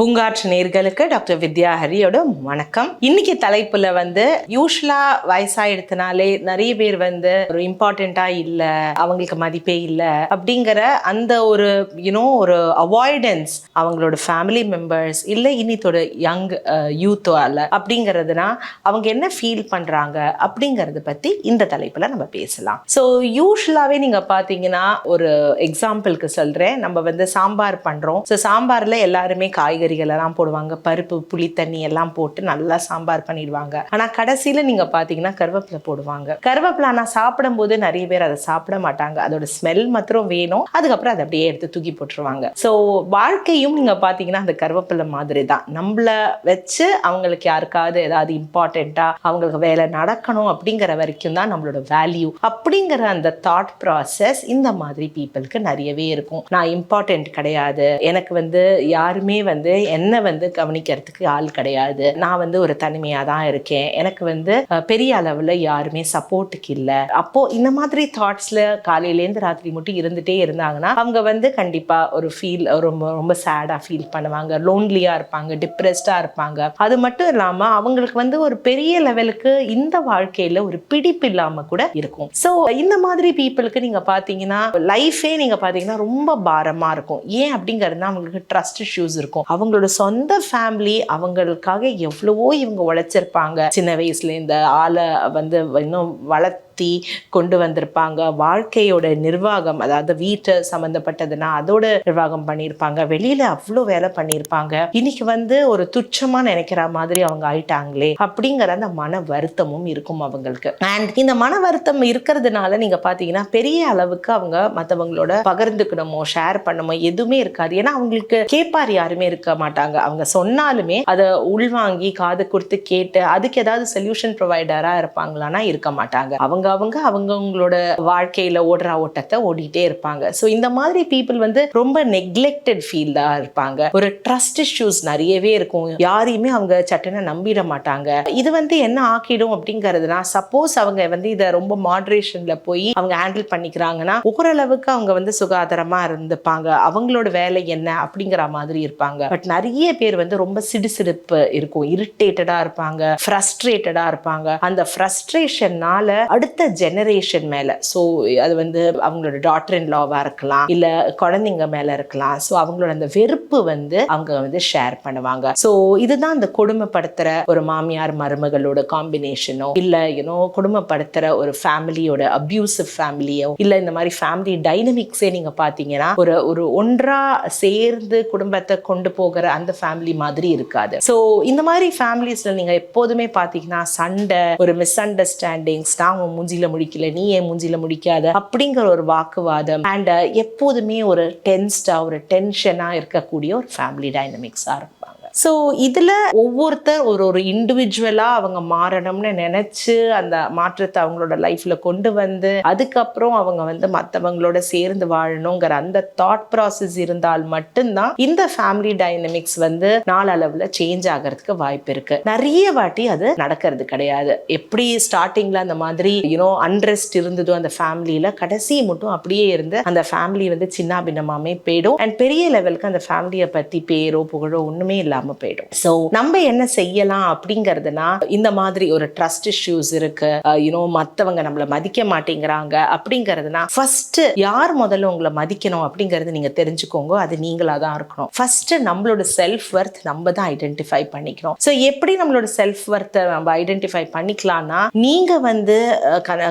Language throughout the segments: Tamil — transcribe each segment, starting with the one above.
பூங்காற்று நேர்களுக்கு டாக்டர் வித்யா ஹரியோட வணக்கம். இன்னைக்கு தலைப்புல வந்து யூஸ்வலா வயசாயிடுத்தினாலே நிறைய பேர் வந்து ஒரு இம்பார்ட்டண்டா இல்ல அவங்களுக்கு மதிப்பே இல்ல அப்படிங்கிற அந்த ஒரு யூனோ ஒரு அவாய்டன்ஸ் அவங்களோட ஃபேமிலி மெம்பர்ஸ் இல்ல இன்னித்தோட யங் யூத்தால அப்படிங்கிறதுனா அவங்க என்ன ஃபீல் பண்றாங்க அப்படிங்கறத பத்தி இந்த தலைப்புல நம்ம பேசலாம். ஸோ யூஸ்வலாவே நீங்க பாத்தீங்கன்னா ஒரு எக்ஸாம்பிளுக்கு சொல்றேன். நம்ம வந்து சாம்பார் பண்றோம். ஸோ சாம்பார்ல எல்லாருமே காய்கறி காய்கறிகள் எல்லாம் போடுவாங்க. பருப்பு புளி தண்ணி எல்லாம் போட்டு நல்லா சாம்பார் பண்ணிடுவாங்க. ஆனா கடைசியில நீங்க பாத்தீங்கன்னா கருவேப்பிலை போடுவாங்க. கருவேப்பிலை ஆனால் சாப்பிடும்போது நிறைய பேர் அதை சாப்பிட மாட்டாங்க. அதோட ஸ்மெல் மாத்திரம் வேணும். அதுக்கப்புறம் அதை அப்படியே எடுத்து தூக்கி போட்டுருவாங்க. ஸோ வாழ்க்கையும் நீங்க பாத்தீங்கன்னா அந்த கருவேப்பிலை மாதிரி தான். நம்மள வச்சு அவங்களுக்கு யாருக்காவது ஏதாவது இம்பார்ட்டண்ட்டா அவங்களுக்கு வேலை நடக்கணும் அப்படிங்கிற வரைக்கும் தான் நம்மளோட வேல்யூ அப்படிங்கிற அந்த தாட் ப்ராசஸ் இந்த மாதிரி பீப்புளுக்கு நிறையவே இருக்கும். நான் இம்பார்ட்டன்ட் கிடையாது. எனக்கு வந்து யாருமே வந்து என்ன வந்து கவனிக்கிறதுக்கு ஆள் கிடையாது. நான் வந்து ஒரு தனிமையாக தான் இருக்கேன். எனக்கு வந்து பெரிய அளவில் யாருமே சப்போர்ட்டுக்கு இல்லை. அப்போ இந்த மாதிரி தாட்ஸில் காலையிலேருந்து ராத்திரி மட்டும் இருந்துட்டே இருந்தாங்கன்னா அவங்க வந்து கண்டிப்பாக ஒரு ஃபீல் ரொம்ப ரொம்ப சேடாக ஃபீல் பண்ணுவாங்க. லோன்லியாக இருப்பாங்க டிப்ரெஸ்டாக இருப்பாங்க. அது மட்டும் இல்லாமல் அவங்களுக்கு வந்து ஒரு பெரிய லெவலுக்கு இந்த வாழ்க்கையில் ஒரு பிடிப்பு இல்லாமல் கூட இருக்கும். ஸோ இந்த மாதிரி பீப்புளுக்கு நீங்கள் பார்த்தீங்கன்னா லைஃபே நீங்கள் பார்த்தீங்கன்னா ரொம்ப பாரமாக இருக்கும். ஏன் அப்படிங்கிறது அவங்களுக்கு ட்ரஸ்ட் இஷ்யூஸ் இருக்கும். அவங்களோட சொந்த ஃபேமிலி அவங்களுக்காக எவ்வளவோ இவங்க உழைச்சிருப்பாங்க. சின்ன வயசுல இந்த ஆளை வந்து இன்னும் வளர்த்து கொண்டு வந்திருப்பாங்க. வாழ்க்கையோட நிர்வாகம் அதாவது வீட்டு சம்மந்தப்பட்டதுன்னா அதோட நிர்வாகம் பண்ணியிருப்பாங்க. வெளியில அவ்வளோ வேலை பண்ணியிருப்பாங்க. இன்னைக்கு வந்து ஒரு துச்சமா நினைக்கிற மாதிரி அவங்க ஆயிட்டாங்களே அப்படிங்கிற அந்த மன வருத்தமும் இருக்கும் அவங்களுக்கு. அண்ட் இந்த மன வருத்தம் இருக்கிறதுனால நீங்க பாத்தீங்கன்னா பெரிய அளவுக்கு அவங்க மற்றவங்களோட பகிர்ந்துக்கணுமோ ஷேர் பண்ணணுமோ எதுவுமே இருக்காது. ஏன்னா அவங்களுக்கு கேட்பார் யாருமே இருக்க மாட்டாங்க. அவங்க சொன்னாலுமே அதை உள்வாங்கி காது கொடுத்து கேட்டு அதுக்கு ஏதாவது சொல்யூஷன் ப்ரொவைடரா இருப்பாங்களான்னா இருக்க மாட்டாங்க. அவங்க அவங்க அவங்கவுங்களோட வாழ்க்கையில ஓடுற ஓட்டத்தை ஓடிட்டே இருப்பாங்க. ஸோ இந்த மாதிரி பீப்புள் வந்து ரொம்ப நெக்லெக்டட் ஃபீல்டாக இருப்பாங்க. ஒரு ட்ரஸ்ட் இஷ்யூஸ் நிறையவே இருக்கும். யாரையுமே அவங்க சட்டனை நம்பிட மாட்டாங்க. இது வந்து என்ன ஆக்கிடும் அப்படிங்கிறதுனா சப்போஸ் அவங்க வந்து இதை ரொம்ப மாட்ரேஷன்ல போய் அவங்க ஹேண்டில் பண்ணிக்கிறாங்கன்னா ஓரளவுக்கு அவங்க வந்து சுகாதாரமா இருந்துப்பாங்க. அவங்களோட வேலை என்ன அப்படிங்கிற மாதிரி இருப்பாங்க. பட் நிறைய பேர் வந்து ரொம்ப சிடுசிடுப்பு இருக்கும். இரிட்டேட்டடா இருப்பாங்க. ஃப்ரஸ்ட்ரேட்டடா இருப்பாங்க. அந்த ஃப்ரஸ்ட்ரேஷன்னால அடுத்த ஜெனரேஷன் மேலே. ஸோ அது வந்து அவங்களோட டாட்டர் இன் லாவாக இருக்கலாம் இல்லை குழந்தைங்க மேலே இருக்கலாம். ஸோ அவங்களோட அந்த வெறுப்பு வந்து அவங்க வந்து ஷேர் பண்ணுவாங்க. ஸோ இதுதான் அந்த குடும்பப்படுத்துகிற ஒரு மாமியார் மருமகளோட காம்பினேஷனோ இல்லை யூனோ குடும்பப்படுத்துகிற ஒரு ஃபேமிலியோட அப்யூசிவ் ஃபேமிலியோ இல்லை இந்த மாதிரி ஃபேமிலி டைனமிக்ஸே நீங்கள் பார்த்தீங்கன்னா ஒரு ஒரு ஒன்றா சேர்ந்து குடும்பத்தை கொண்டு போகிற அந்த ஃபேமிலி மாதிரி இருக்காது. ஸோ இந்த மாதிரி ஃபேமிலிஸில் நீங்கள் எப்போதுமே பார்த்தீங்கன்னா சண்டை ஒரு மிஸ் அண்டர்ஸ்டாண்டிங்ஸ் நான் மூஞ்சியில முடிக்கல நீ ஏன் மூஞ்சியில முடிக்காத அப்படிங்கிற ஒரு வாக்குவாதம் அண்ட் எப்போதுமே ஒரு டென்ஸ்டா ஒரு டென்ஷனா இருக்கக்கூடிய ஒரு ஃபேமிலி டைனமிக்ஸா இருக்கும். ஸோ இதில் ஒவ்வொருத்தர் ஒரு ஒரு இண்டிவிஜுவலாக அவங்க மாறணும்னு நினச்சி அந்த மாற்றத்தை அவங்களோட லைஃப்பில் கொண்டு வந்து அதுக்கப்புறம் அவங்க வந்து மற்றவங்களோட சேர்ந்து வாழணுங்கிற அந்த தாட் ப்ராசஸ் இருந்தால் மட்டும்தான் இந்த ஃபேமிலி டைனமிக்ஸ் வந்து நாளளவில் சேஞ்ச் ஆகிறதுக்கு வாய்ப்பு இருக்குது நிறைய வாட்டி அது நடக்கிறது கிடையாது. எப்படி ஸ்டார்டிங்கில் அந்த மாதிரி யூனோ அன்ரெஸ்ட் இருந்ததோ அந்த ஃபேமிலியில் கடைசி மட்டும் அப்படியே இருந்து அந்த ஃபேமிலி வந்து சின்ன பின்னமாமே போயிடும். அண்ட் பெரிய லெவலுக்கு அந்த ஃபேமிலியை பற்றி பேரோ புகழோ ஒன்றுமே இல்லாமல் போயிடும். ஸோ நம்ம என்ன செய்யலாம் அப்படிங்கிறதுனா இந்த மாதிரி ஒரு ட்ரஸ்ட் இஷ்யூஸ் இருக்கு. யூனோ மற்றவங்க நம்மளை மதிக்க மாட்டேங்கிறாங்க அப்படிங்கிறதுனா ஃபர்ஸ்ட் யார் முதல்ல உங்களை மதிக்கணும் அப்படிங்கறது நீங்க தெரிஞ்சுக்கோங்க. அது நீங்களா தான் இருக்கணும். ஃபர்ஸ்ட் நம்மளோட செல்ஃப் ஒர்த் நம்ம தான் ஐடென்டிஃபை பண்ணிக்கணும். ஸோ எப்படி நம்மளோட செல்ஃப் ஒர்த்தை நம்ம ஐடென்டிஃபை பண்ணிக்கலாம்னா நீங்க வந்து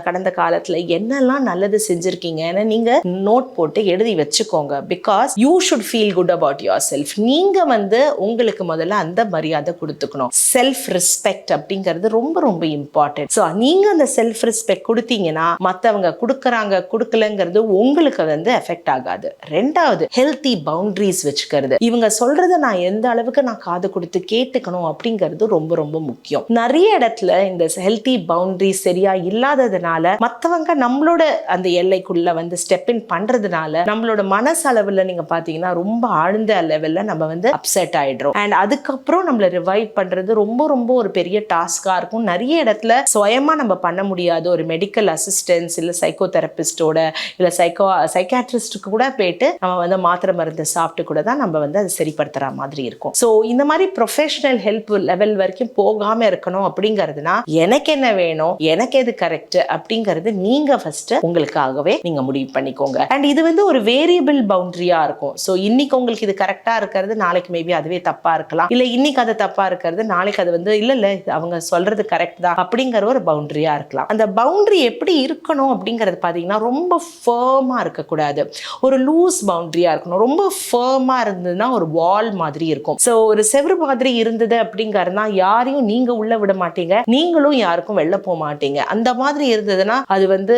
கடந்த காலத்துல என்னெல்லாம் நல்லது செஞ்சிருக்கீங்கன்னு நீங்க நோட் போட்டு எழுதி வச்சுக்கோங்க. Because you should feel good about yourself நீங்க வந்து உங்களுக்கு முதல்ல அந்த மரியாதை கொடுத்துக்கணும். செல்ஃப் ரெஸ்பெக்ட் அப்படிங்கிறது ரொம்ப ரொம்ப இம்பார்ட்டன்ட் ஸோ நீங்க அந்த செல்ஃப் ரெஸ்பெக்ட் கொடுத்தீங்கன்னா மற்றவங்க கொடுக்குறாங்க கொடுக்கலங்கிறது உங்களுக்கு வந்து எஃபெக்ட் ஆகாது. ரெண்டாவது ஹெல்த்தி பவுண்டரிஸ் வச்சுக்கிறது. இவங்க சொல்றத நான் எந்த அளவுக்கு நான் காது கொடுத்து கேட்டுக்கணும் அப்படிங்கிறது ரொம்ப ரொம்ப முக்கியம். நிறைய இடத்துல இந்த ஹெல்த்தி பவுண்டரிஸ் சரியா இல்லாததுனால மற்றவங்க நம்மளோட அந்த எல்லைக்குள்ள வந்து ஸ்டெப் இன் பண்றதுனால நம்மளோட மனசளவுல நீங்க பாத்தீங்கன்னா ரொம்ப ஆழ்ந்த லெவல்ல நம்ம வந்து அப்செட் ஆயிடுறோம். அண்ட் அதுக்கப்புறம் நம்மளை ரிவைவ் பண்ணுறது ரொம்ப ரொம்ப ஒரு பெரிய டாஸ்காக இருக்கும். நிறைய இடத்துல சுயமாக நம்ம பண்ண முடியாது. ஒரு மெடிக்கல் அசிஸ்டன்ஸ் இல்லை சைக்கோ தெரப்பிஸ்டோட இல்லை சைக்கோ சைக்காட்ரிஸ்ட்டுக்கு கூட போயிட்டு நம்ம வந்து மாத்திரை மருந்து சாப்பிட்டு கூட தான் நம்ம வந்து அதை சரிப்படுத்துகிற மாதிரி இருக்கும். ஸோ இந்த மாதிரி ப்ரொஃபஷனல் ஹெல்ப் லெவல் வரைக்கும் போகாமல் இருக்கணும் அப்படிங்கிறதுனா எனக்கு என்ன வேணும்? எனக்கு எது கரெக்ட் அப்படிங்கிறது நீங்க ஃபர்ஸ்ட் உங்களுக்காகவே நீங்க முடிவு பண்ணிக்கோங்க. அண்ட் இது வந்து ஒரு வேரியபிள் பவுண்டரியா இருக்கும். ஸோ இன்னைக்கு உங்களுக்கு இது கரெக்டா இருக்கிறது நாளைக்கு மேபி அதுவே தப்பாக இருக்கலாம். இல்ல இன்னைக்கு அது தப்பா இருக்கிறது நாளைக்கு அது வந்து இல்ல இல்ல அவங்க சொல்றது கரெக்ட் தான் அப்படிங்கிற ஒரு பவுண்டரியா இருக்கலாம். அந்த பவுண்டரி எப்படி இருக்கணும் அப்படிங்கிறது பாத்தீங்கன்னா ரொம்ப ஃபேமா இருக்கக்கூடாது. ஒரு லூஸ் பவுண்டரியா இருக்கணும். ரொம்ப ஃபேமா இருந்ததுன்னா ஒரு வால் மாதிரி இருக்கும். ஸோ ஒரு செவரு மாதிரி இருந்தது அப்படிங்கிறதுனா யாரையும் நீங்க உள்ள விட மாட்டீங்க. நீங்களும் யாருக்கும் வெளில போக மாட்டீங்க. அந்த மாதிரி இருந்ததுன்னா அது வந்து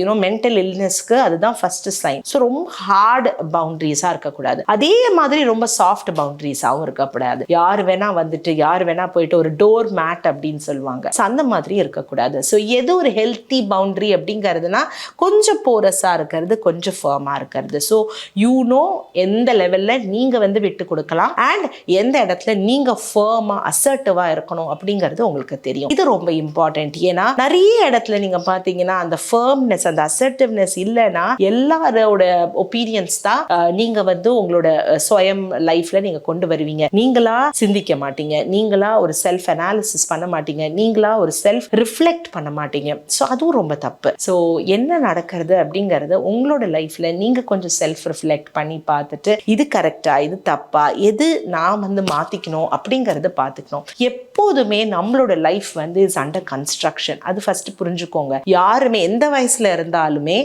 யூனோ மென்டல் இல்னஸ்க்கு அதுதான் ஃபர்ஸ்ட் சைன் ஸோ ரொம்ப ஹார்ட் பவுண்டரிஸாக இருக்கக்கூடாது. அதே மாதிரி ரொம்ப சாஃப்ட் பவுண்டரிஸாகவும் இருக்கக்கூடாது யார் வேணா வந்துட்டு யார் வேணா போயிட்டு ஒரு டோர் மேட் அப்படின்னு சொல்லுவாங்க. அந்த மாதிரி இருக்கக்கூடாது. ஸோ எது ஒரு ஹெல்த்தி பவுண்டரி அப்படிங்கிறதுனா கொஞ்சம் போரஸாக இருக்கிறது கொஞ்சம் ஃபேமாக இருக்கிறது. ஸோ யூ நோ எந்த லெவலில் நீங்கள் வந்து விட்டு கொடுக்கலாம். அண்ட் எந்த இடத்துல நீங்கள் ஃபேமாக அசர்ட்டிவாக இருக்கணும் அப்படிங்கிறது உங்களுக்கு தெரியும். இது ரொம்ப இம்பார்ட்டன்ட் ஏன்னா நிறைய இடத்துல நீங்க பாத்தீங்கன்னா அந்த ஃபர்ம்னஸ் அந்த அசர்ட்டிவ்னஸ் இல்லைன்னா எல்லாரோட ஒப்பீனியன்ஸ் தான் நீங்கள் நீங்க வந்து உங்களோட சுயம் லைஃப்ல நீங்க கொண்டு வருவீங்க. நீங்க சிந்திக்க மாட்டீங்க. நீங்களா ஒரு செல்ஃப் அனாலிசிஸ் பண்ண மாட்டீங்க. நீங்களா ஒரு செல்ஃப் ரிஃப்ளெக்ட் பண்ண மாட்டீங்க. ஸோ அதுவும் ரொம்ப தப்பு. ஸோ என்ன நடக்கிறது அப்படிங்கறது உங்களோட லைஃப்ல நீங்க கொஞ்சம் செல்ஃப் ரிஃப்ளெக்ட் பண்ணி பார்த்துட்டு இது கரெக்டா இது தப்பா எது நான் வந்து மாத்திக்கணும் அப்படிங்கறத பார்த்துக்கணும். எப்போதுமே நம்மளோட லைஃப் வந்து இஸ் அண்டர் கன்ஸ்ட்ரக்ஷன் அது ஃபர்ஸ்ட் புரிஞ்சுக்கோங்க. யாருமே எந்த வயசுல இருந்தாலுமே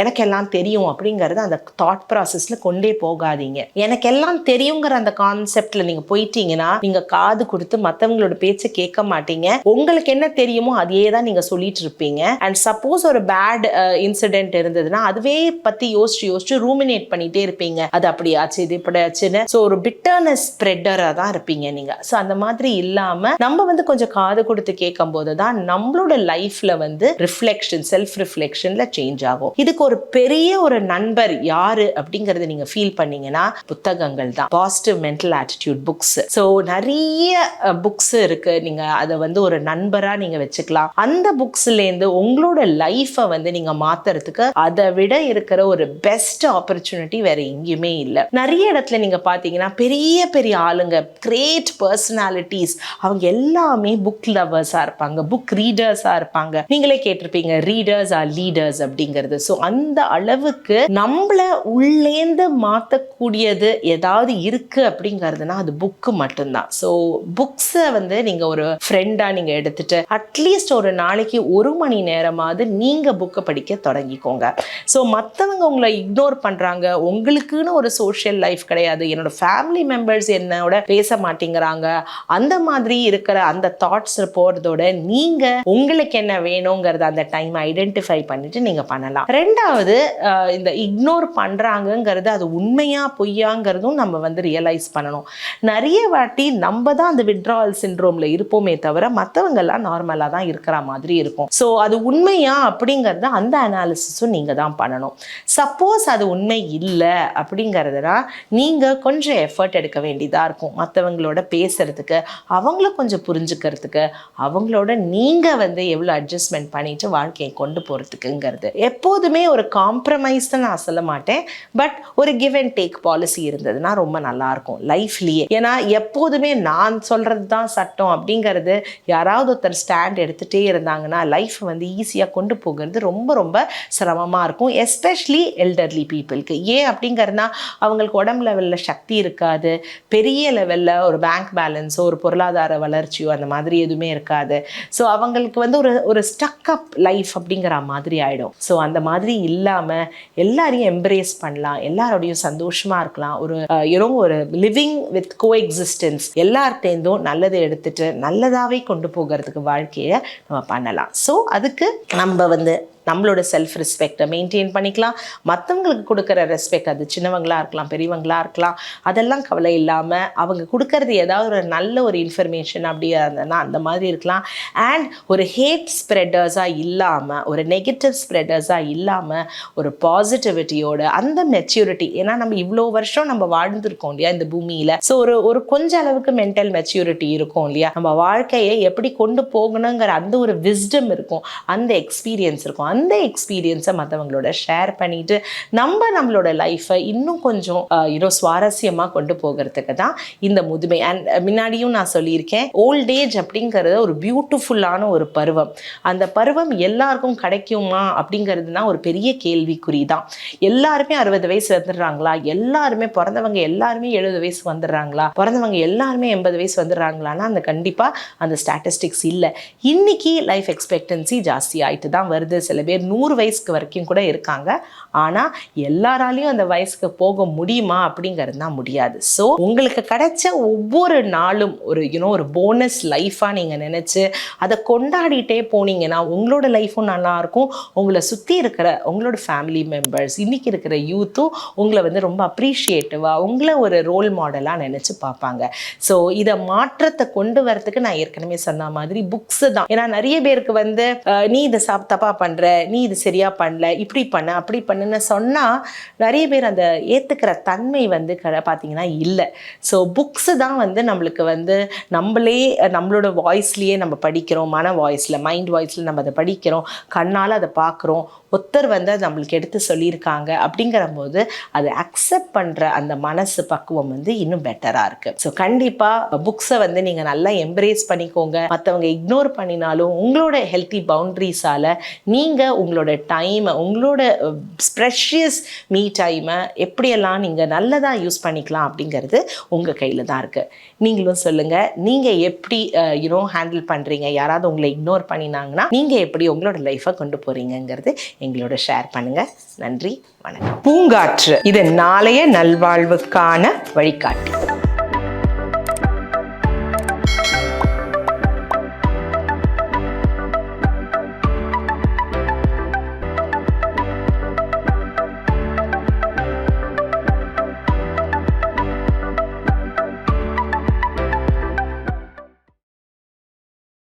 எனக்கு எல்லாம் தெரியும் அப்படிங்கறது அந்த தாட் ப்ராசஸ்ல கொண்டே போகாதீங்க. எனக்கு எல்லாம் தெரியுங்கிற அந்த கான்செப்ட்ல நீங்க போயிட்டீங்கன்னா நீங்க காது கொடுத்து மத்தவங்களோட பேச்சை கேட்க மாட்டீங்க. உங்களுக்கு என்ன தெரியுமோ அதையே தான் நீங்க சொல்லிட்டு இருப்பீங்க. அண்ட் சப்போஸ் ஒரு பேட் இன்சிடென்ட் இருந்ததுன்னா அதுவே பத்தி யோசிச்சு யோசிச்சு ரூமினேட் பண்ணிட்டே இருப்பீங்க. அது அப்படியாச்சு இது இப்படியாச்சுன்னு. ஸோ ஒரு பிட்டர்னஸ் ஸ்ப்ரெட்டராக தான் இருப்பீங்க நீங்க. ஸோ அந்த மாதிரி இல்லாம நம்ம வந்து கொஞ்சம் காது கொடுத்து கேட்கும் போது தான் நம்மளோட லைஃப்ல வந்து ரிஃப்ளெக்ஷன் செல்ஃப் ரிஃப்ளெக்ஷன்ல சேஞ்ச் ஆகும். இதுக்கு ஒரு பெரிய ஒரு நண்பர் யாரு அப்படிங்கறத நீங்க ஃபீல் பண்ணீங்கன்னா புத்தகங்கள் தான். Positive mental attitude books so நிறைய புக்ஸ் இருக்குது நீங்கள் அதை வந்து ஒரு நண்பராக நீங்கள் வச்சுக்கலாம். அந்த புக்ஸ்லேருந்து உங்களோட லைஃப்பை வந்து நீங்கள் மாற்றுறதுக்கு அதை விட இருக்கிற ஒரு பெஸ்ட் ஆப்பர்ச்சுனிட்டி வேறு எங்கேயுமே இல்லை. நிறைய இடத்துல நீங்கள் பார்த்தீங்கன்னா பெரிய பெரிய ஆளுங்க கிரேட் பர்சனாலிட்டிஸ் அவங்க எல்லாமே புக் லவர்ஸாக இருப்பாங்க புக் ரீடர்ஸாக இருப்பாங்க. நீங்களே கேட்டிருப்பீங்க ரீடர்ஸ் ஆர் லீடர்ஸ் அப்படிங்கிறது. ஸோ அந்த அளவுக்கு நம்மள உள்ளேந்து மாற்றக்கூடியது ஏதாவது இருக்குது அப்படிங்கிறதுனா அது புக்கு மட்டும்தான். ஸோ புக்ஸை வந்து நீங்க ஒரு ஃப்ரெண்டா நீங்க எடுத்துட்டு அட்லீஸ்ட் ஒரு நாளைக்கு ஒரு மணி நேரமாவது நீங்க புக்கை படிக்க தொடங்கிக்கோங்க. ஸோ மற்றவங்க உங்களை இக்னோர் பண்றாங்க. உங்களுக்குன்னு ஒரு சோஷியல் லைஃப் கிடையாது. என்னோட ஃபேமிலி மெம்பர்ஸ் என்னோட பேச மாட்டேங்கிறாங்க. அந்த மாதிரி இருக்கிற அந்த தாட்ஸ் போறதோட நீங்க உங்களுக்கு என்ன வேணுங்கிறத அந்த டைம் ஐடென்டிஃபை பண்ணிட்டு நீங்க பண்ணலாம். ரெண்டாவது இந்த இக்னோர் பண்ணுறாங்கங்கிறது அது உண்மையா பொய்யாங்கிறதும் நம்ம வந்து ரியலைஸ் பண்ணணும். நிறைய வாட்டி நம்ம தான் அந்த விட்ராவல் சிண்ட்ரோம்ல இருப்போமே தவிர மற்றவங்கெல்லாம் நார்மலாக தான் இருக்கிற மாதிரி இருக்கும். ஸோ அது உண்மையா அப்படிங்கிறத அந்த அனாலிசிஸும் நீங்கள் தான் பண்ணணும். சப்போஸ் அது உண்மை இல்லை அப்படிங்கிறதுனா நீங்கள் கொஞ்சம் எஃபர்ட் எடுக்க வேண்டியதாக இருக்கும். மற்றவங்களோட பேசுறதுக்கு அவங்கள கொஞ்சம் புரிஞ்சுக்கிறதுக்கு அவங்களோட நீங்கள் வந்து எவ்வளோ அட்ஜஸ்ட்மெண்ட் பண்ணிட்டு வாழ்க்கையை கொண்டு போகிறதுக்குங்கிறது எப்போதுமே ஒரு காம்ப்ரமைஸ் தான் நான் சொல்ல மாட்டேன். பட் ஒரு கிவ் அண்ட் டேக் பாலிசி இருந்ததுன்னா ரொம்ப நல்லாயிருக்கும் லைஃப்லேயே ஏன்னா எப்போதுமே நான் சொல்கிறது தான் சட்டம் அப்படிங்கிறது யாராவது ஒருத்தர் ஸ்டாண்ட் எடுத்துகிட்டே இருந்தாங்கன்னா லைஃப் வந்து ஈஸியாக கொண்டு போகிறது ரொம்ப ரொம்ப சிரமமாக இருக்கும். எஸ்பெஷலி எல்டர்லி பீப்புளுக்கு ஏன் அப்படிங்கிறதுனா அவங்களுக்கு உடம்பு லெவலில் சக்தி இருக்காது. பெரிய லெவலில் ஒரு பேங்க் பேலன்ஸோ ஒரு பொருளாதார வளர்ச்சியோ அந்த மாதிரி எதுவுமே இருக்காது. ஸோ அவங்களுக்கு வந்து ஒரு ஒரு ஸ்டக் அப் லைஃப் அப்படிங்கிற மாதிரி ஆகிடும் ஸோ அந்த மாதிரி இல்லாமல் எல்லாரையும் எம்ப்ரேஸ் பண்ணலாம். எல்லாரோடையும் சந்தோஷமாக இருக்கலாம். ஒரு ஏதோ ஒரு லிவிங் வித் கோ எக்ஸிஸ்டன்ஸ் எல்லார்ட்டேருந்தும் நல்லதை எடுத்துட்டு நல்லதாகவே கொண்டு போகிறதுக்கு வாழ்க்கையை நம்ம பண்ணலாம். ஸோ அதுக்கு நம்ம வந்து நம்மளோட செல்ஃப் ரெஸ்பெக்டை மெயின்டைன் பண்ணிக்கலாம். மற்றவங்களுக்கு கொடுக்குற ரெஸ்பெக்ட் அது சின்னவங்களாக இருக்கலாம் பெரியவங்களாக இருக்கலாம் அதெல்லாம் கவலை இல்லாமல் அவங்க கொடுக்கறது ஏதாவது ஒரு நல்ல ஒரு இன்ஃபர்மேஷன் அப்படியே இருந்ததுன்னா அந்த மாதிரி இருக்கலாம். அண்ட் ஒரு ஹேட் ஸ்ப்ரெட்டர்ஸாக இல்லாமல் ஒரு நெகட்டிவ் ஸ்ப்ரெட்டர்ஸாக இல்லாமல் ஒரு பாசிட்டிவிட்டியோட அந்த மெச்சூரிட்டி ஏன்னா நம்ம இவ்வளோ வருஷம் நம்ம வாழ்ந்துருக்கோம் இல்லையா இந்த பூமியில். ஸோ ஒரு ஒரு கொஞ்ச அளவுக்கு மென்டல் மெச்சூரிட்டி இருக்கும் இல்லையா? நம்ம வாழ்க்கையை எப்படி கொண்டு போகணுங்கிற அந்த ஒரு விஸ்டம் இருக்கும் அந்த எக்ஸ்பீரியன்ஸ் இருக்கும். அந்த எக்ஸ்பீரியன்ஸை மற்றவங்களோட ஷேர் பண்ணிட்டு நம்ம நம்மளோட லைஃப்பை இன்னும் கொஞ்சம் இன்னும் சுவாரஸ்யமாக கொண்டு போகிறதுக்கு தான் இந்த முதுமை. அண்ட் முன்னாடியும் நான் சொல்லியிருக்கேன் ஓல்ட் ஏஜ் அப்படிங்கிறது ஒரு பியூட்டிஃபுல்லான ஒரு பருவம். அந்த பருவம் எல்லாருக்கும் கிடைக்குமா அப்படிங்கிறதுனா ஒரு பெரிய கேள்விக்குறி தான். எல்லாருமே அறுபது வயசு வந்துடுறாங்களா? எல்லாருமே பிறந்தவங்க எல்லாருமே எழுபது வயசு வந்துடுறாங்களா? பிறந்தவங்க எல்லாருமே எண்பது வயசு வந்துடுறாங்களான்னா அந்த கண்டிப்பாக அந்த ஸ்டாட்டிஸ்டிக்ஸ் இல்லை. இன்னைக்கு லைஃப் எக்ஸ்பெக்டன்சி ஜாஸ்தி ஆகிட்டு தான் வருது. சில பேர் நூறு வயசுக்கு வரைக்கும் கூட இருக்காங்க. ஆனால் எல்லாராலையும் அந்த வயசுக்கு போக முடியுமா அப்படிங்கிறது தான் முடியாது. ஸோ உங்களுக்கு கிடைச்ச ஒவ்வொரு நாளும் ஒரு யூனோ ஒரு போனஸ் லைஃபாக நீங்கள் நினச்சி அதை கொண்டாடிட்டே போனீங்கன்னா உங்களோட லைஃப்பும் நல்லாயிருக்கும் உங்களை சுற்றி இருக்கிற உங்களோட ஃபேமிலி மெம்பர்ஸ் இன்றைக்கி இருக்கிற யூத்தும் உங்களை வந்து ரொம்ப அப்ரிஷியேட்டிவாக உங்களை ஒரு ரோல் மாடலாக நினச்சி பார்ப்பாங்க. ஸோ இதை மாற்றத்தை கொண்டு வரத்துக்கு நான் ஏற்கனவே சொன்ன மாதிரி புக்ஸு தான். ஏன்னா நிறைய பேருக்கு வந்து நீ இதை சாப் தப்பாக பண்ணுற நீ இது சரியாக பண்ணல இப்படி பண்ண அப்படி பண்ணுன்னு சொன்னால் நிறைய பேர் அந்த ஏற்றுக்கிற தன்மை வந்து க பார்த்தீங்கன்னா இல்லை. ஸோ புக்ஸு தான் வந்து நம்மளுக்கு வந்து நம்மளே நம்மளோட வாய்ஸ்லேயே நம்ம படிக்கிறோம் மன வாய்ஸில் மைண்ட் வாய்ஸில் நம்ம அதை படிக்கிறோம் கண்ணால் அதை பார்க்குறோம் ஒருத்தர் வந்து அது நம்மளுக்கு எடுத்து சொல்லியிருக்காங்க அப்படிங்கிற போது அதை அக்செப்ட் பண்ணுற அந்த மனசு பக்குவம் வந்து இன்னும் பெட்டராக இருக்குது ஸோ கண்டிப்பாக புக்ஸை வந்து நீங்கள் நல்லா எம்ப்ரேஸ் பண்ணிக்கோங்க. மற்றவங்க இக்னோர் பண்ணினாலும் உங்களோட ஹெல்த்தி பவுண்ட்ரிஸால் நீங்கள் உங்களோட டைமை உங்களோட ஸ்ப்ரெஷியஸ் மீ டைமை எப்படியெல்லாம் நீங்கள் நல்லதாக யூஸ் பண்ணிக்கலாம் அப்படிங்கிறது உங்கள் கையில் தான் இருக்குது நீங்களும் சொல்லுங்கள் நீங்கள் எப்படி யூனோ ஹேண்டில் பண்ணுறீங்க யாராவது உங்களை இக்னோர் பண்ணினாங்கன்னா நீங்கள் எப்படி உங்களோட லைஃப்பை கொண்டு போகிறீங்கங்கிறது எங்களோட ஷேர் பண்ணுங்கள் நன்றி வணக்கம். பூங்காற்று இது நாளைய நல்வாழ்வுக்கான வழிகாட்டு.